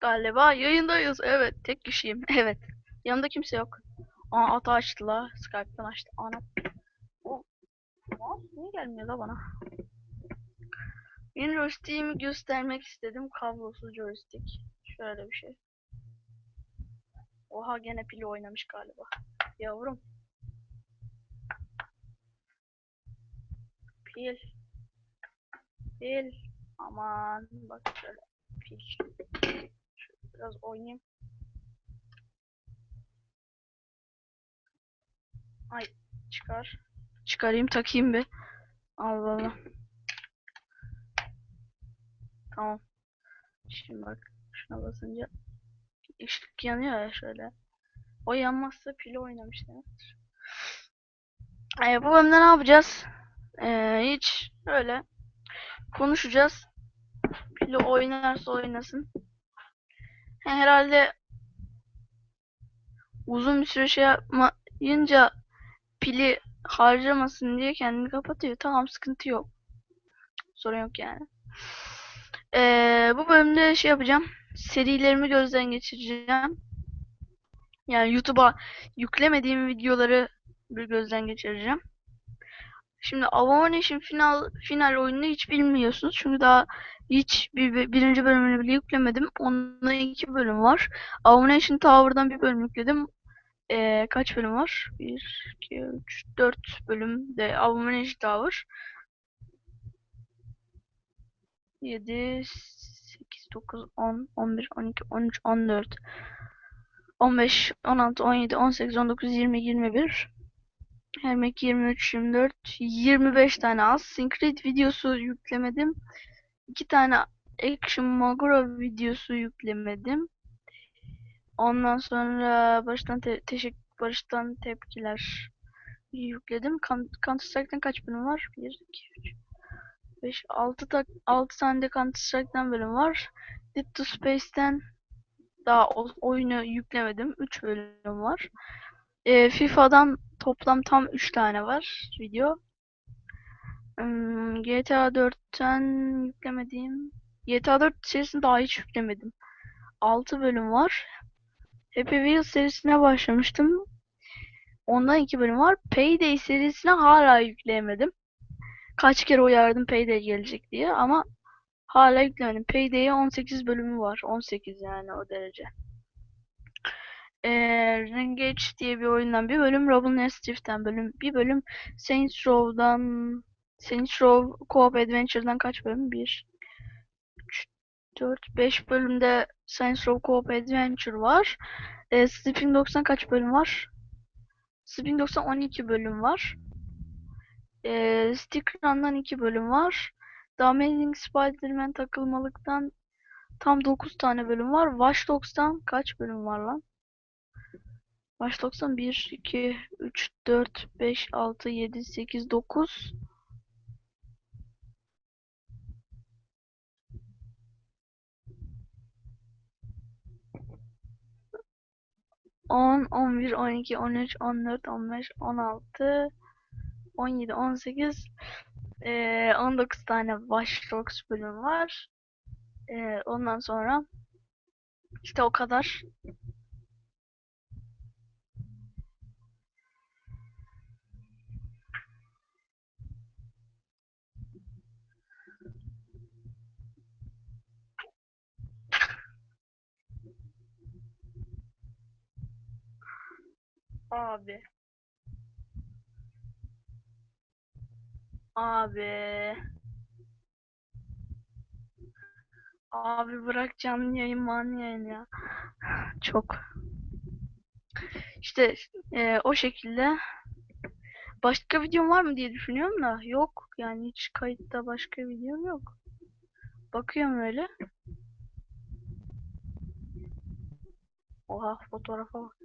Galiba yayındayız. Evet. Tek kişiyim. Evet. Yanımda kimse yok. Aa ata açtı la. Skype'dan açtı. Ana. O. Mouse niye gelmiyor la bana? Yeni joystick'imi göstermek istedim. Kablosuz joystick. Şöyle bir şey. Oha gene pili oynamış galiba. Yavrum. Pil. Pil. Aman bak şöyle pil. Biraz oynayayım. Ay çıkar. Çıkarayım takayım bir. Allah Allah. Tamam. Şimdi bak şuna basınca ışık yanıyor ya şöyle. O yanmazsa pili oynamış demektir. Ee, bu bölümde ne yapacağız? Ee, hiç öyle konuşacağız. Pili oynarsa oynasın. He, herhalde uzun bir süre şey yapmayınca pili harcamasın diye kendini kapatıyor. Tamam sıkıntı yok. Sorun yok yani. Ee, bu bölümde şey yapacağım. Serilerimi gözden geçireceğim. Yani YouTube'a yüklemediğim videoları bir gözden geçireceğim. Şimdi Abomination final final oyununu hiç bilmiyorsunuz. Çünkü daha hiç bir, bir- birinci bölümünü bile yüklemedim. Onda iki bölüm var. Abomination Tower'dan bir bölüm yükledim. Ee, kaç bölüm var? 1, 2, 3, 4 bölüm de Abomination Tower. 7, 8, 9, 10, 11, 12, 13, 14, 15, 16, 17, 18, 19, 20, 21. Hermek 23, 24, 25 tane Assassin's Creed videosu yüklemedim. 2 tane Action Magura videosu yüklemedim. Ondan sonra baştan te teşekkür barıştan tepkiler yükledim. Counter Strike'den kaç bölüm var? 1 2 3 5 6 ta 6 tane de Counter Strike'den bölüm var. Dead to Space'ten daha oyunu yüklemedim. 3 bölüm var. Ee, FIFA'dan toplam tam 3 tane var video. Hmm, GTA 4'ten yüklemediğim GTA 4 serisini daha hiç yüklemedim. 6 bölüm var. Happy Wheels serisine başlamıştım. Ondan 2 bölüm var. Payday serisine hala yükleyemedim. Kaç kere uyardım Payday gelecek diye ama hala yüklemedim. Payday'e 18 bölümü var. 18 yani o derece. Ee, Renegade diye bir oyundan bir bölüm, Robin Mischief'ten bölüm, bir bölüm, Saints Row'dan Saints Row Co-op Adventure'dan kaç bölüm? 1 3 4 5 bölümde Saints Row Co-op Adventure var. Ee, Sleeping Dogs'tan kaç bölüm var? Sleeping Dogs'tan 12 bölüm var. Ee, Stick Run'dan 2 bölüm var. The Amazing Spider-Man takılmalıktan tam 9 tane bölüm var. Watch Dogs'tan kaç bölüm var lan? Dogs'tan 1, 2, 3, 4, 5, 6, 7, 8, 9. On, on bir, on iki, on üç, on dört, on beş, on altı, on yedi, on sekiz, eee, on dokuz tane Watch Dogs bölüm var. Eee, ondan sonra işte o kadar. Abi. Abi. Abi bırak canlı yayın man yayın ya. Çok. İşte eee, o şekilde. Başka videom var mı diye düşünüyorum da yok. Yani hiç kayıtta başka videom yok. Bakıyorum öyle. Oha fotoğrafa bak.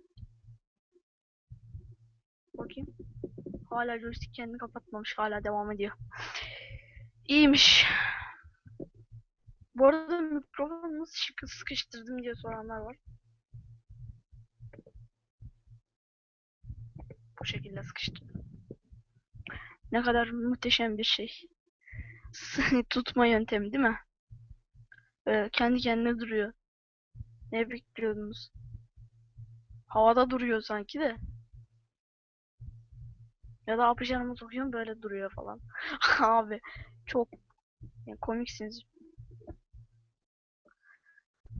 Bakayım. Hala joystick kendini kapatmamış. Hala devam ediyor. İyiymiş. Bu arada mikrofonu nasıl sıkıştırdım diye soranlar var. Bu şekilde sıkıştırdım. Ne kadar muhteşem bir şey. Tutma yöntemi değil mi? Böyle kendi kendine duruyor. Ne bekliyordunuz? Havada duruyor sanki de. Ya da apışanımı sokuyorum böyle duruyor falan. Abi çok ya, komiksiniz.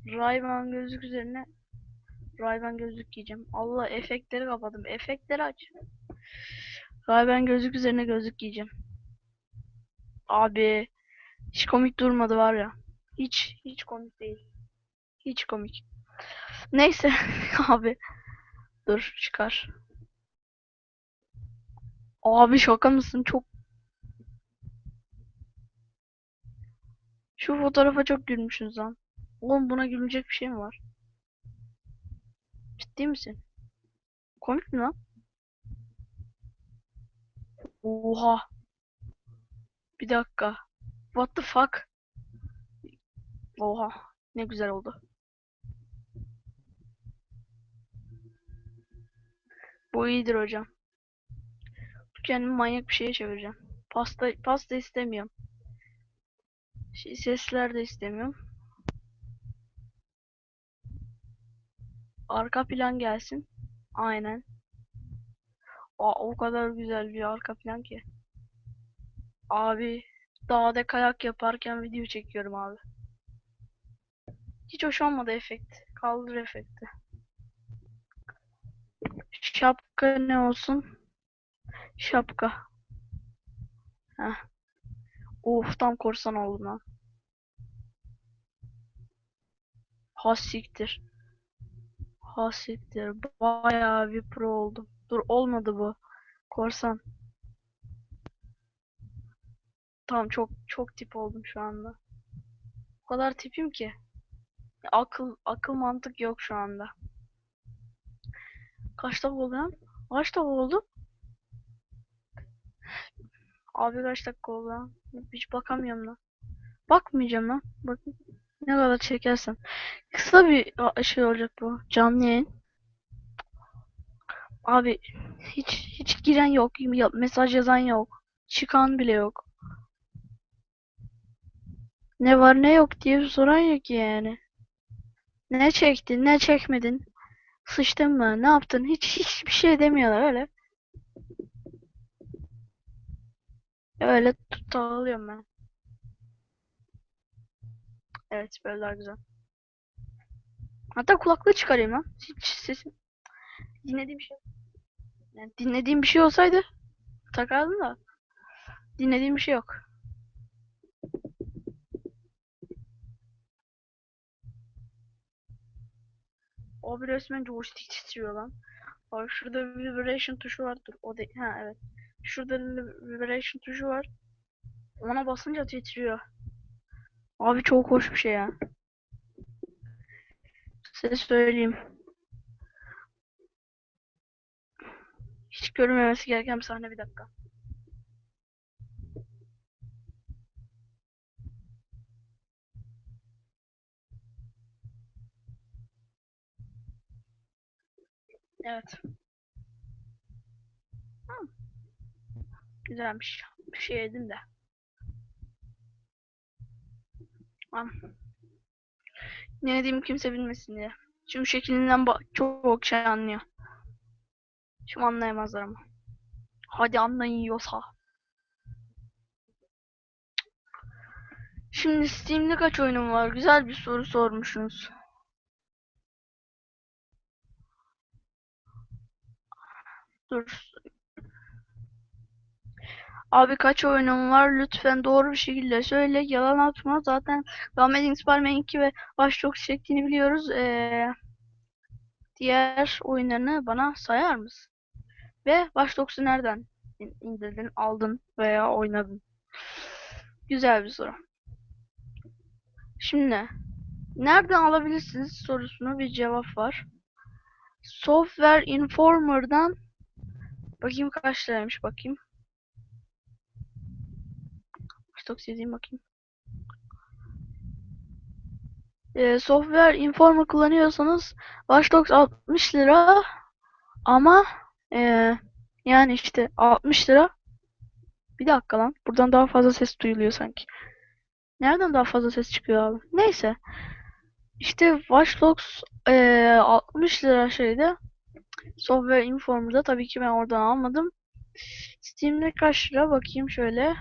Ray-Ban gözlük üzerine Ray-Ban gözlük giyeceğim. Allah efektleri kapadım. Efektleri aç. Ray-Ban gözlük üzerine gözlük giyeceğim. Abi hiç komik durmadı var ya. Hiç hiç komik değil. Hiç komik. Neyse abi. Dur çıkar. Abi şaka mısın? Çok Şu fotoğrafa çok gülmüşsünüz lan. Oğlum buna gülmeyecek bir şey mi var? Ciddi misin? Komik mi lan? Oha. Bir dakika. What the fuck? Oha. Ne güzel oldu. Bu iyidir hocam. Kendimi manyak bir şeye çevireceğim. Pasta pasta istemiyorum. Şey, sesler de istemiyorum. Arka plan gelsin. Aynen. Aa, o kadar güzel bir arka plan ki. Abi dağda kayak yaparken video çekiyorum abi. Hiç hoş olmadı efekt. Kaldır efekti. Şapka ne olsun? Şapka. Heh. Of tam korsan oldum lan. Ha siktir. Ha siktir. Bayağı bir pro oldum. Dur olmadı bu. Korsan. Tamam çok çok tip oldum şu anda. O kadar tipim ki. Akıl akıl mantık yok şu anda. Kaç dakika oldu? Kaç dakika oldu? Abi kaç dakika oldu lan? Hiç bakamıyorum lan. Bakmayacağım lan. Bak ne kadar çekersen. Kısa bir şey olacak bu. Canlı yayın. Abi hiç hiç giren yok. Mesaj yazan yok. Çıkan bile yok. Ne var ne yok diye soran yok yani. Ne çektin, ne çekmedin? Sıçtın mı? Ne yaptın? Hiç hiçbir şey demiyorlar öyle. Öyle tut dağılıyorum ben. Evet böyle daha güzel. Hatta kulaklığı çıkarayım lan. Hiç sesim. Dinlediğim bir şey. Yani dinlediğim bir şey olsaydı takardım da. Dinlediğim bir şey yok. Abi resmen joystick titriyor lan. Abi şurada bir vibration tuşu var. Dur o değil. Ha evet. Şurada bir vibration tuşu var. Ona basınca titriyor. Abi çok hoş bir şey ya. Size söyleyeyim. Hiç görünmemesi gereken bir sahne bir dakika. Evet. Güzelmiş. Bir şey yedim de. Tamam. Ne dediğimi kimse bilmesin diye. Çünkü şeklinden çok şey anlıyor. Şimdi anlayamazlar ama. Hadi anlayıyorsa. Şimdi Steam'de kaç oyunum var? Güzel bir soru sormuşsunuz. Dur. Abi kaç oyunum var? Lütfen doğru bir şekilde söyle. Yalan atma. Zaten Amazing Spider-Man 2 ve Watch Dogs çektiğini biliyoruz. Ee, diğer oyunlarını bana sayar mısın? Ve Watch Dogs'u nereden in- indirdin, aldın veya oynadın? Güzel bir soru. Şimdi nereden alabilirsiniz sorusuna bir cevap var. Software Informer'dan bakayım kaç liraymış bakayım. Dogs yazayım bakayım. Ee, Software Informer kullanıyorsanız Watch Dogs 60 lira ama ee, yani işte 60 lira bir dakika lan buradan daha fazla ses duyuluyor sanki. Nereden daha fazla ses çıkıyor abi? Neyse. İşte Watch Dogs eee 60 lira şeyde. Software Informer'da tabii ki ben oradan almadım. Steam'de kaç lira bakayım şöyle.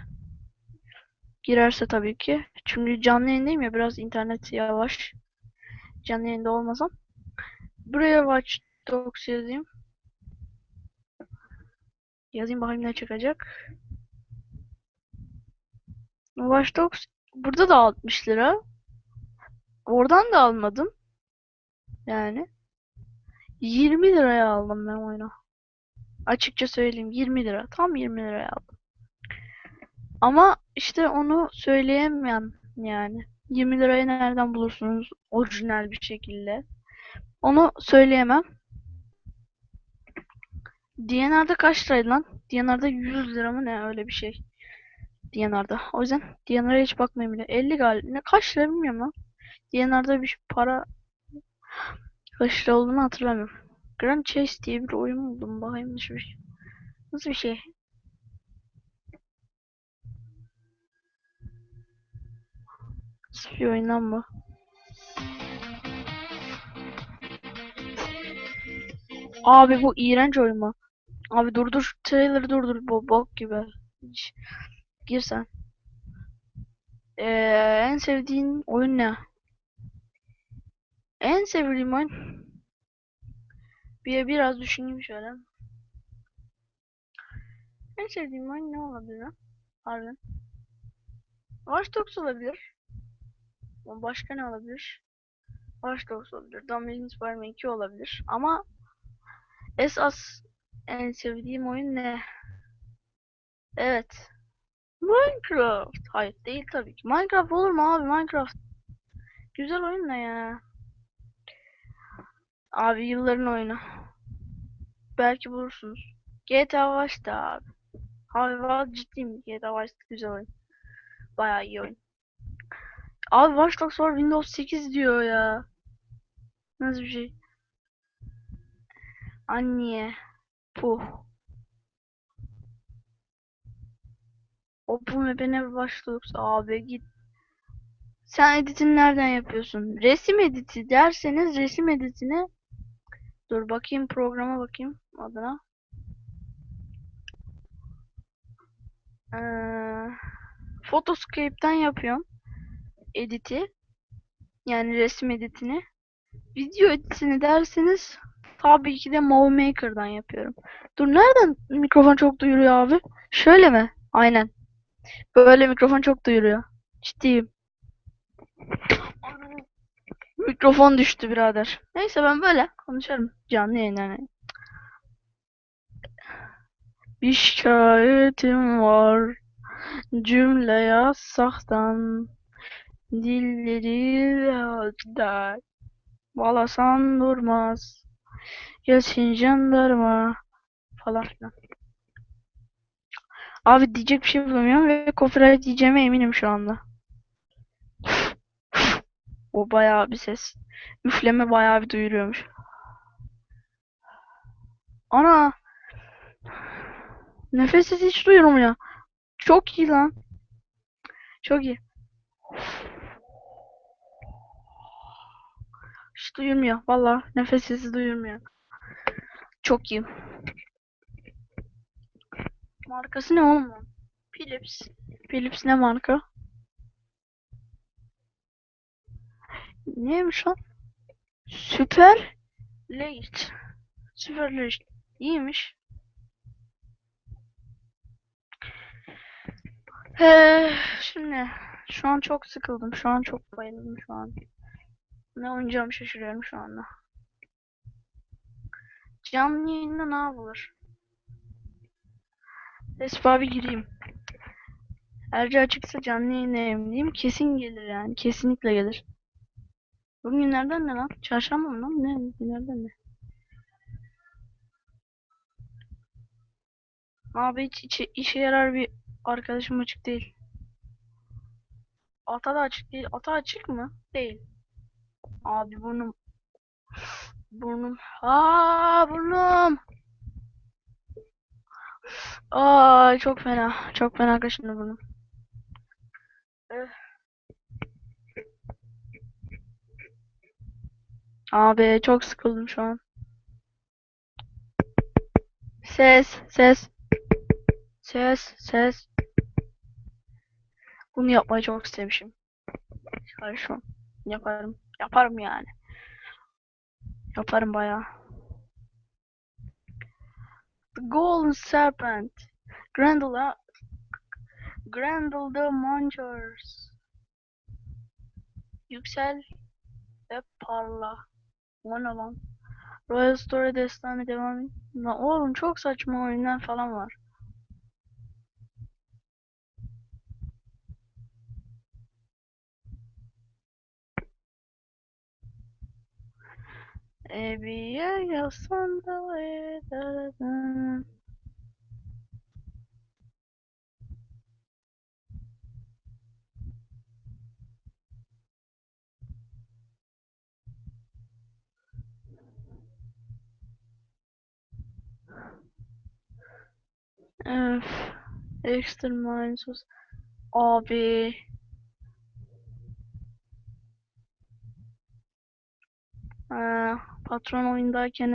Girerse tabii ki. Çünkü canlı yayındayım ya biraz internet yavaş. Canlı yayında olmasam. Buraya Watch Dogs yazayım. Yazayım bakayım ne çıkacak. Watch Dogs burada da 60 lira. Oradan da almadım. Yani 20 liraya aldım ben oyunu. Açıkça söyleyeyim 20 lira. Tam 20 liraya aldım. Ama işte onu söyleyemem yani. 20 lirayı nereden bulursunuz orijinal bir şekilde? Onu söyleyemem. DNR'da kaç liraydı lan? DNR'da 100 lira mı ne öyle bir şey. DNR'da. O yüzden DNR'a hiç bakmayayım bile. 50 galiba. Ne kaç lira bilmiyorum lan. DNR'da bir para kaç lira olduğunu hatırlamıyorum. Grand Chase diye bir oyun buldum. Bakayım nasıl bir şey. Nasıl bir şey? Bir oyun lan bu? Abi bu iğrenç oyun mu? Abi durdur trailer'ı durdur bu bok gibi. Hiç. Gir sen. Ee, en sevdiğin oyun ne? En sevdiğim oyun bir biraz düşüneyim şöyle. En sevdiğim oyun ne olabilir? Harbiden. Watch Dogs olabilir. Başka ne olabilir? Watch Dogs olabilir. Dumbledore Spider-Man 2 olabilir. Ama esas en sevdiğim oyun ne? Evet. Minecraft. Hayır değil tabii ki. Minecraft olur mu abi? Minecraft. Güzel oyun ne ya? Abi yılların oyunu. Belki bulursunuz. GTA Vice'da abi. Abi valla ciddiyim. GTA Vice güzel oyun. Bayağı iyi oyun. Abi Watch Dogs var Windows 8 diyor ya. Nasıl bir şey? Anne. Puh. Open Watch Dogs abi git. Sen editini nereden yapıyorsun? Resim editi derseniz resim editini Dur bakayım programa bakayım adına. Ee, Photoscape'den yapıyorum editi. Yani resim editini. Video editini derseniz tabii ki de Movie Maker'dan yapıyorum. Dur nereden mikrofon çok duyuruyor abi? Şöyle mi? Aynen. Böyle mikrofon çok duyuruyor. Ciddiyim. Mikrofon düştü birader. Neyse ben böyle konuşarım. Canlı yayın yani. Bir şikayetim var. Cümle yasaktan. Dilleri der. Balasan durmaz. Gelsin jandarma. Falan filan. Abi diyecek bir şey bulamıyorum ve copyright diyeceğime eminim şu anda. O bayağı bir ses. Üfleme bayağı bir duyuruyormuş. Ana. Nefessiz hiç duyurmuyor. Çok iyi lan. Çok iyi. Hiç duyurmuyor. Valla nefessiz duyurmuyor. Çok iyi. Markası ne oğlum? Philips. Philips ne marka? Neymiş lan? Süper Late. Süper Late. İyiymiş. Ee, şimdi şu an çok sıkıldım. Şu an çok bayıldım şu an. Ne oynayacağımı şaşırıyorum şu anda. Canlı yayında ne yapılır? Espa bir gireyim. Ayrıca açıksa canlı yayındayım diyeyim. Kesin gelir yani. Kesinlikle gelir. Bugün günlerden ne lan? Çarşamba mı lan? Ne? Günlerden ne? Abi hiç içe, işe yarar bir arkadaşım açık değil. Ata da açık değil. Ata açık mı? Değil. Abi burnum. Burnum. Aa burnum. Aa çok fena. Çok fena kaşındı burnum. Abi çok sıkıldım şu an. Ses, ses. Ses, ses. Bunu yapmayı çok istemişim. Karışmam. Yaparım. Yaparım yani. Yaparım bayağı. The Golden Serpent. Grendel Grendel the Munchers. Yüksel ve parla. O ne lan? Royal Story destanı devam. Lan oğlum çok saçma oyunlar falan var. Maybe I'll Da, da, F extern minus AB uh, patron oyundayken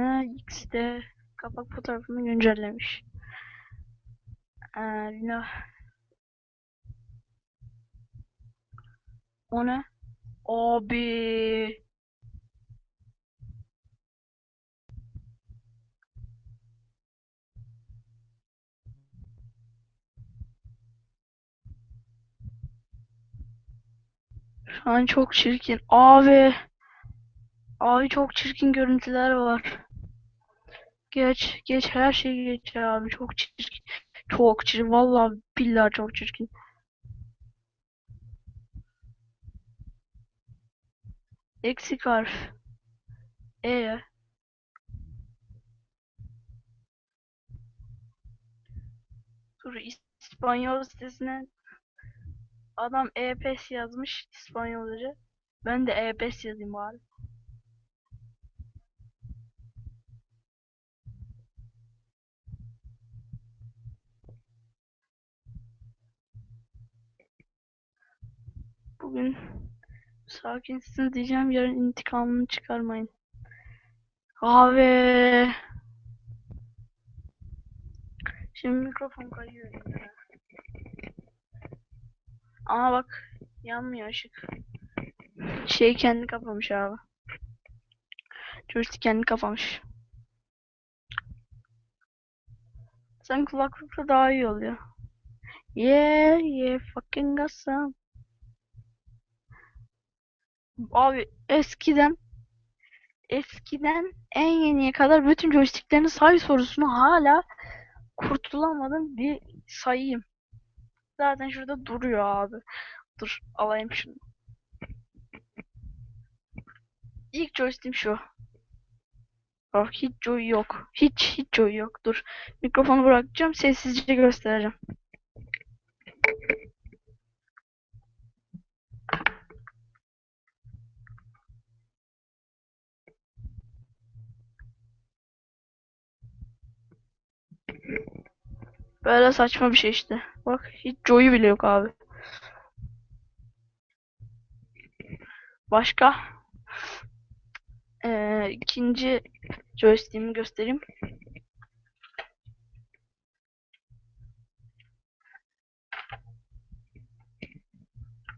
X'de kapak fotoğrafını güncellemiş. Ee, Lina. O ne? Abi. Şu an çok çirkin. Abi. Abi çok çirkin görüntüler var. Geç, geç her şeyi geç abi. Çok çirkin. Çok çirkin. Vallahi billahi çok çirkin. Eksik harf. E. Dur İspanyol sitesine adam EPS yazmış İspanyolca. Ben de EPS yazayım bari. Bugün sakinsiniz diyeceğim yarın intikamını çıkarmayın. Abi. Şimdi mikrofon kayıyor. Ama bak yanmıyor ışık. Şey kendi kapamış abi. Joystick kendi kapamış. Sen kulaklıkla daha iyi oluyor. Yeah, yeah, fucking awesome. Abi eskiden eskiden en yeniye kadar bütün joysticklerini say sorusunu hala kurtulamadım bir sayayım. Zaten şurada duruyor abi. Dur alayım şunu. İlk joystick'im şu. Bak hiç joy yok. Hiç hiç joy yok. Dur. Mikrofonu bırakacağım. Sessizce göstereceğim. Böyle saçma bir şey işte. Bak hiç joy'u bile yok abi. Başka? Ee, ikinci joystick'imi göstereyim.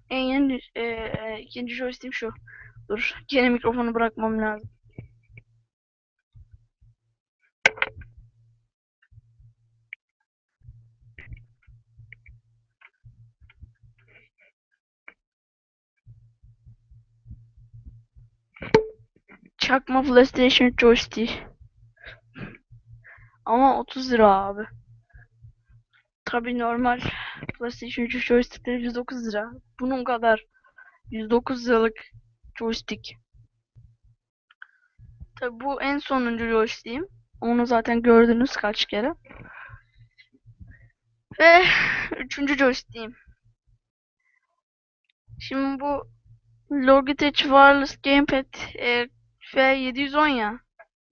En yeni e, e, ikinci joystick'im şu. Dur. Yine mikrofonu bırakmam lazım. Çakma PlayStation joystick. Ama 30 lira abi. Tabi normal PlayStation 3 joystickleri 109 lira. Bunun kadar 109 liralık joystick. Tabi bu en sonuncu joystick'im. Onu zaten gördünüz kaç kere. Ve üçüncü joystick'im. Şimdi bu Logitech Wireless Gamepad e, F710 ya.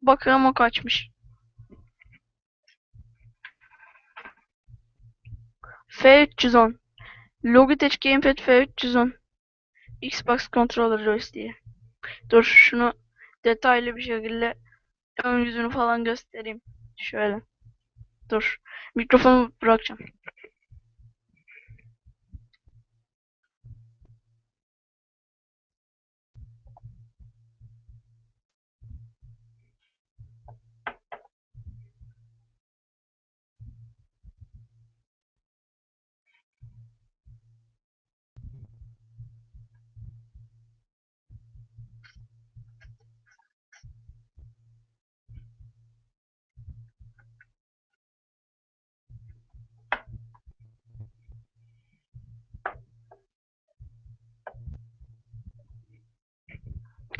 Bakalım o kaçmış. F310. Logitech Gamepad F310. Xbox Controller joystick'i. Dur şunu detaylı bir şekilde ön yüzünü falan göstereyim. Şöyle. Dur. Mikrofonu bırakacağım.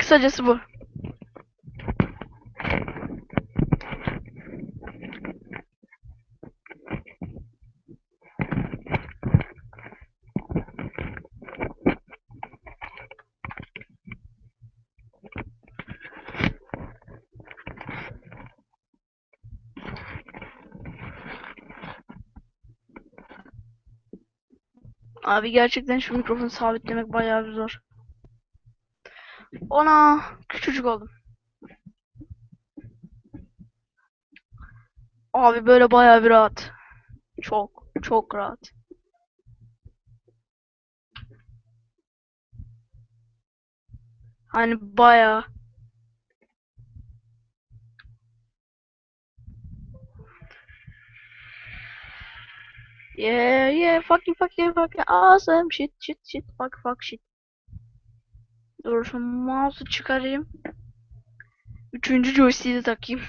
Kısacası bu. Abi gerçekten şu mikrofonu sabitlemek bayağı bir zor. Ona küçücük oldum. Abi böyle bayağı bir rahat. Çok çok rahat. Hani bayağı. Yeah yeah fucking fucking fucking awesome shit shit shit fuck fuck shit. Dur mouse'u çıkarayım. Üçüncü joystick'i de takayım.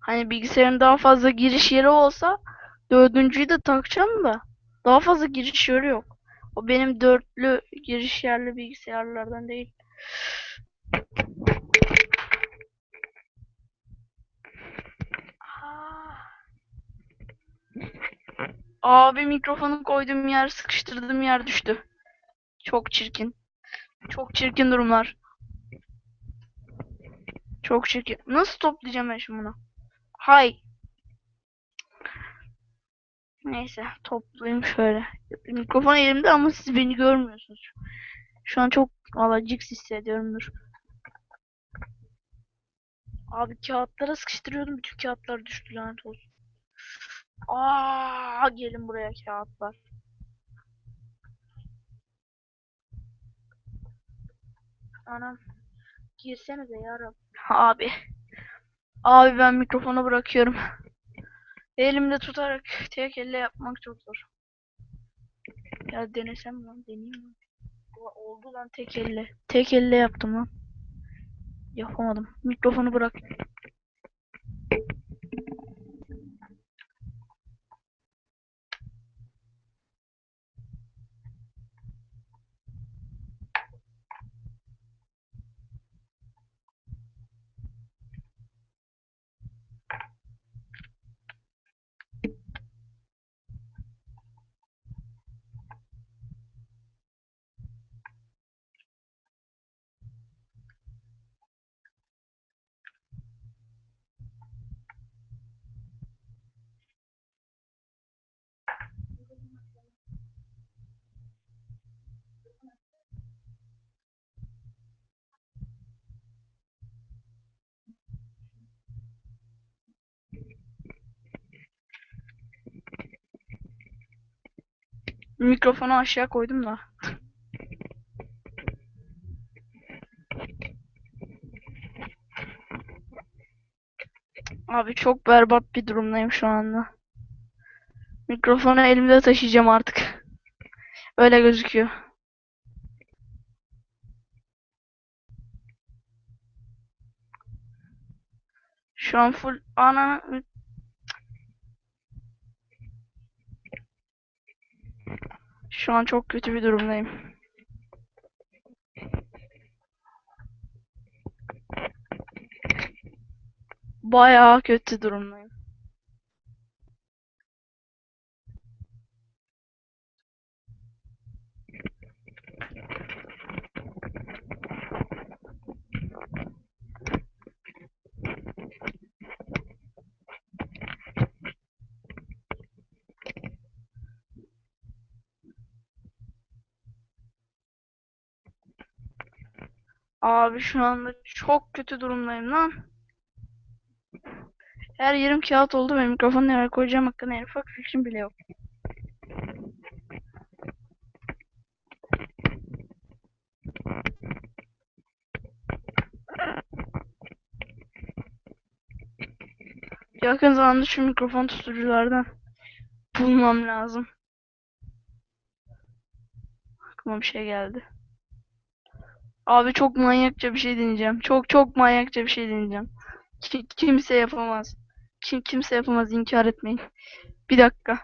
Hani bilgisayarın daha fazla giriş yeri olsa dördüncüyü de takacağım da daha fazla giriş yeri yok. O benim dörtlü giriş yerli bilgisayarlardan değil. Abi mikrofonu koyduğum yer sıkıştırdığım yer düştü. Çok çirkin. Çok çirkin durumlar. Çok çirkin. Nasıl toplayacağım ben şimdi bunu? Hay. Neyse toplayayım şöyle. Mikrofon elimde ama siz beni görmüyorsunuz. Şu an çok valla ciks hissediyorumdur. Abi kağıtlara sıkıştırıyordum. Bütün kağıtlar düştü lanet olsun. Aa, gelin buraya kağıtlar. Anam. Girsenize ya Abi. Abi ben mikrofonu bırakıyorum. Elimde tutarak tek elle yapmak çok zor. Ya denesem lan deneyeyim mi? Oldu lan tek elle. Tek elle yaptım lan. Yapamadım. Mikrofonu bırak. Mikrofonu aşağı koydum da. Abi çok berbat bir durumdayım şu anda. Mikrofonu elimde taşıyacağım artık. Öyle gözüküyor. Şu an full ana Şu an çok kötü bir durumdayım. Bayağı kötü durumdayım. Abi şu anda çok kötü durumdayım lan. Her yerim kağıt oldu ve mikrofonu nereye koyacağım hakkında en ufak fikrim bile yok. Yakın zamanda şu mikrofon tutuculardan bulmam lazım. Aklıma bir şey geldi. Abi çok manyakça bir şey deneyeceğim. Çok çok manyakça bir şey deneyeceğim. Ki- kimse yapamaz. Kim kimse yapamaz inkar etmeyin. Bir dakika.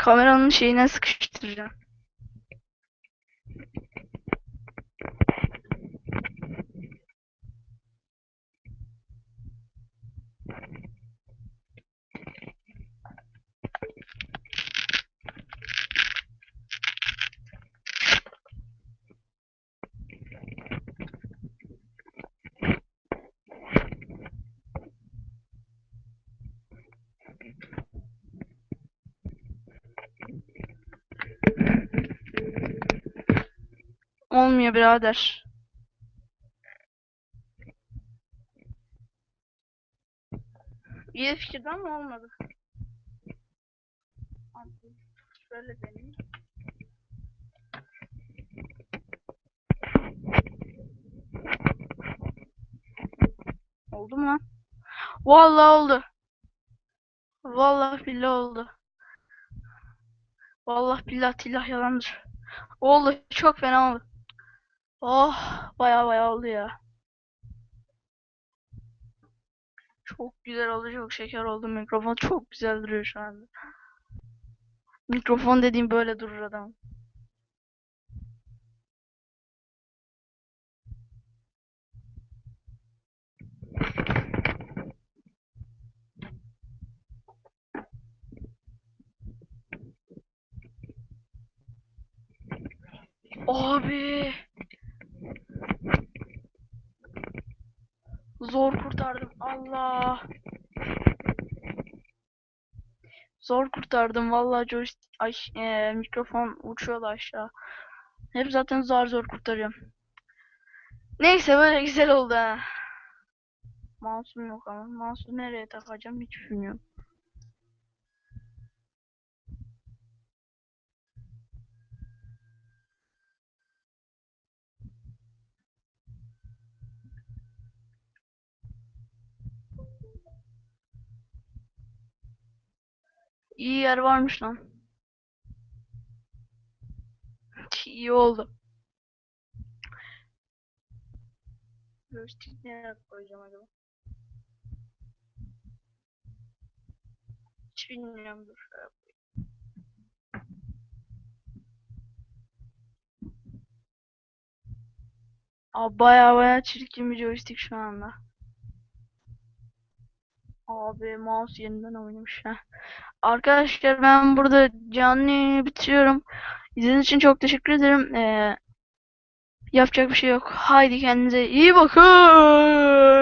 Kameranın şeyine sıkıştıracağım. Olmuyor birader. İyi fikirden mi olmadı? Şöyle deneyeyim. Oldu mu lan? Vallahi oldu. Vallahi billahi oldu. Vallahi billahi tillah yalandır. Oldu. Çok fena oldu. Oh, baya baya oldu ya. Çok güzel oldu, çok şeker oldu. Mikrofon çok güzel duruyor şu anda. Mikrofon dediğim böyle durur adam. Abi. Zor kurtardım. Allah. Zor kurtardım. Vallahi joystick ay eee, mikrofon uçuyordu aşağı. Hep zaten zor zor kurtarıyorum. Neyse böyle güzel oldu ha. Mouse'um yok ama. Mouse'u nereye takacağım hiç bilmiyorum. İyi yer varmış lan. İyi oldu. Joystick nereye koyacağım acaba? Hiç bilmiyorum dur. Aa baya baya çirkin bir joystick şu anda. Abi mouse yeniden oynamış ha. Arkadaşlar ben burada canlı yayını bitiriyorum. İzlediğiniz için çok teşekkür ederim. Ee, yapacak bir şey yok. Haydi kendinize iyi bakın.